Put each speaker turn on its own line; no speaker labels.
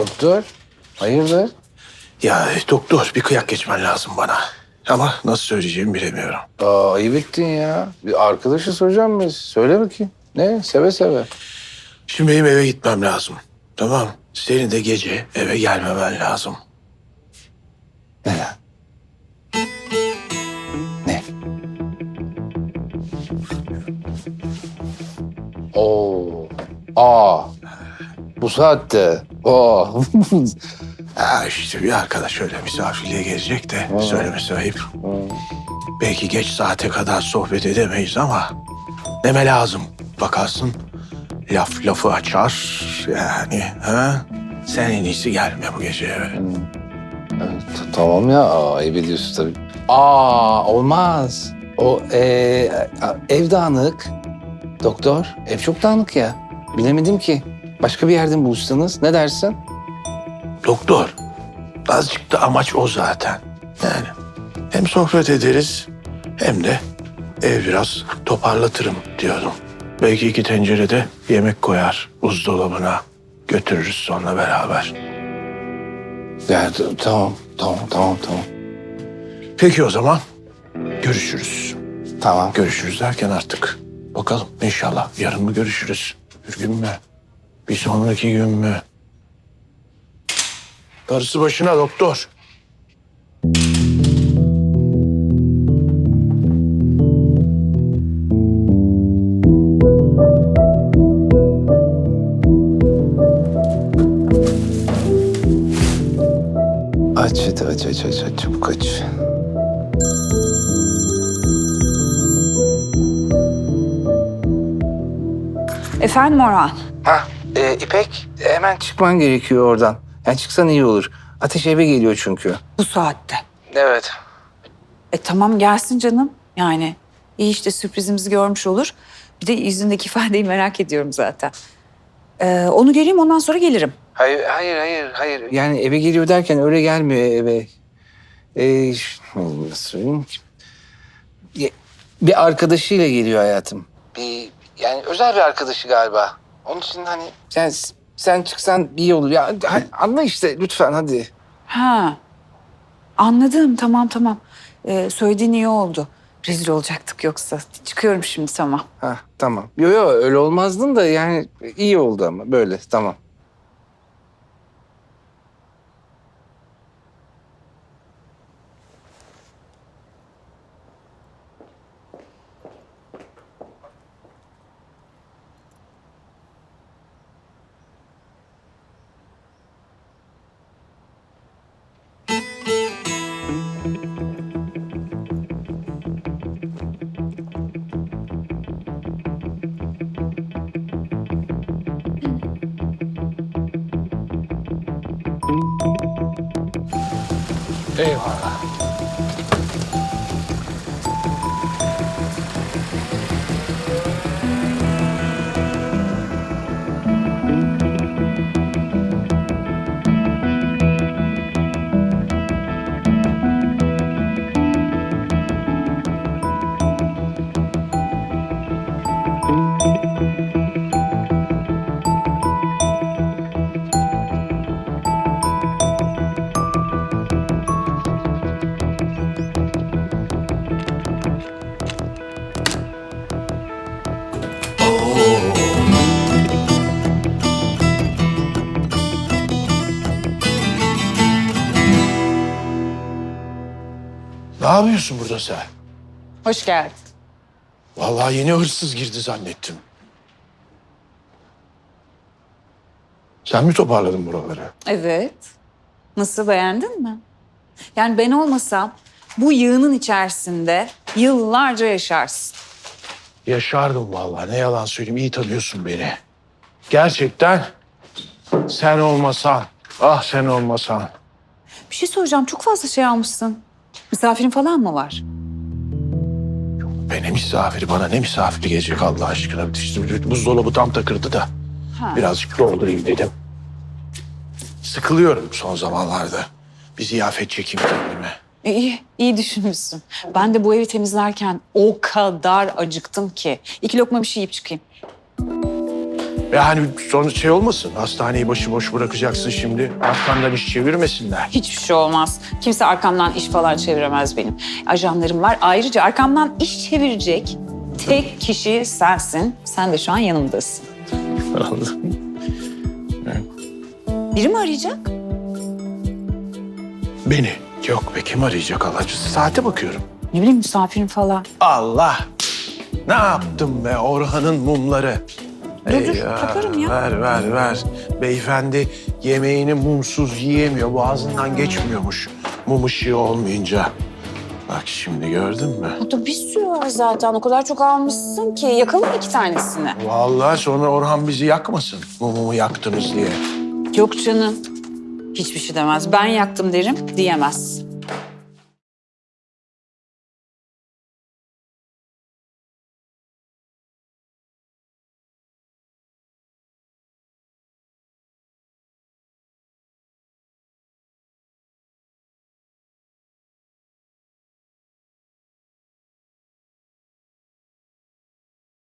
Doktor, hayırdır?
Ya doktor bir kıyak geçmen lazım bana. Ama nasıl söyleyeceğimi bilemiyorum.
Aa, ayıp ettin ya. Bir arkadaşı soracağım biz. Söyle bakayım. Ne? Seve seve.
Şimdi benim eve gitmem lazım. Tamam. Senin de gece eve gelmemen lazım.
Ne lan? Ne? Oo. Aa. Saatte. Oo.
Ha işte bir arkadaş öyle misafirliğe gelecek de söylemesi ayıp. Belki geç saate kadar sohbet edemeyiz ama deme lazım. Bakarsın laf lafı açar yani. Ha? Sen en iyisi gelme bu gece eve.
T- tamam ya. Ayıp ediyorsun tabii. Aa olmaz. O ee, ev dağınık. Doktor, ev çok dağınık ya. Bilemedim ki. Başka bir yerden buluşsanız ne dersin?
Doktor, azıcık da amaç o zaten. Yani hem sohbet ederiz hem de ev biraz toparlatırım diyordum. Belki iki tencerede yemek koyar buzdolabına. Götürürüz sonra beraber.
Ya, tamam, tamam, tamam, tamam.
Peki o zaman görüşürüz.
Tamam.
Görüşürüz derken artık bakalım inşallah yarın mı görüşürüz? Bir gün mü? Bir sonraki gün mü? Darısı başına doktor.
Aç hadi aç aç aç aç çabuk aç.
Efendim Orhan?
Ha e, İpek hemen çıkman gerekiyor oradan. Yani çıksan iyi olur. Ateş eve geliyor çünkü.
Bu saatte.
Evet.
E tamam gelsin canım. Yani iyi işte sürprizimizi görmüş olur. Bir de yüzündeki ifadeyi merak ediyorum zaten. Ee, onu göreyim ondan sonra gelirim.
Hayır hayır hayır hayır. Yani eve geliyor derken öyle gelmiyor eve. Ee, nasıl söyleyeyim ki? Bir arkadaşıyla geliyor hayatım. Bir yani özel bir arkadaşı galiba. Onun için hani sen sen çıksan iyi olur ya. Ha- Anla işte lütfen hadi.
Ha. Anladım tamam tamam. Ee, söylediğin iyi oldu. Rezil olacaktık yoksa. Çıkıyorum şimdi tamam.
Ha tamam. Yo yo öyle olmazdın da yani iyi oldu ama böyle tamam.
Eyvallah. Ne yapıyorsun burada sen?
Hoş geldin.
Vallahi yeni hırsız girdi zannettim. Sen mi toparladın buraları?
Evet. Nasıl beğendin mi? Yani ben olmasam bu yığının içerisinde yıllarca yaşarsın.
Yaşardım vallahi ne yalan söyleyeyim iyi tanıyorsun beni. Gerçekten sen olmasan, ah sen olmasan.
Bir şey soracağım. Çok fazla şey almışsın. Misafirin falan mı var?
Beni misafiri bana ne misafiri gelecek Allah aşkına. İşte buzdolabı tam takırdı da
Ha.
birazcık doldurayım dedim. Sıkılıyorum son zamanlarda. Bir ziyafet çekeyim kendime.
E, İyi, iyi düşünmüşsün. Ben de bu evi temizlerken o kadar acıktım ki. İki lokma bir şey yiyip çıkayım.
Yani sonra şey olmasın. Hastaneyi başıboş bırakacaksın şimdi. Arkandan iş çevirmesinler.
Hiçbir şey olmaz. Kimse arkamdan iş falan çeviremez benim. Ajanlarım var. Ayrıca arkamdan iş çevirecek tek kişi sensin. Sen de şu an yanımdasın. Biri mi arayacak?
Beni. Yok be kim arayacak halacı? Saate bakıyorum.
Ne bileyim misafirim falan.
Allah! Ne yaptım be Orhan'ın mumları?
Dur, dur,
Eyvah,
takarım ya.
Ver ver ver. Beyefendi yemeğini mumsuz yiyemiyor. Boğazından geçmiyormuş. Mum ışığı olmayınca. Bak şimdi gördün mü?
Burada bir sürü var zaten. O kadar çok almışsın ki. Yakalım iki tanesini.
Vallahi sonra Orhan bizi yakmasın. Mumumu yaktınız diye.
Yok canım. Hiçbir şey demez. Ben yaktım derim diyemez.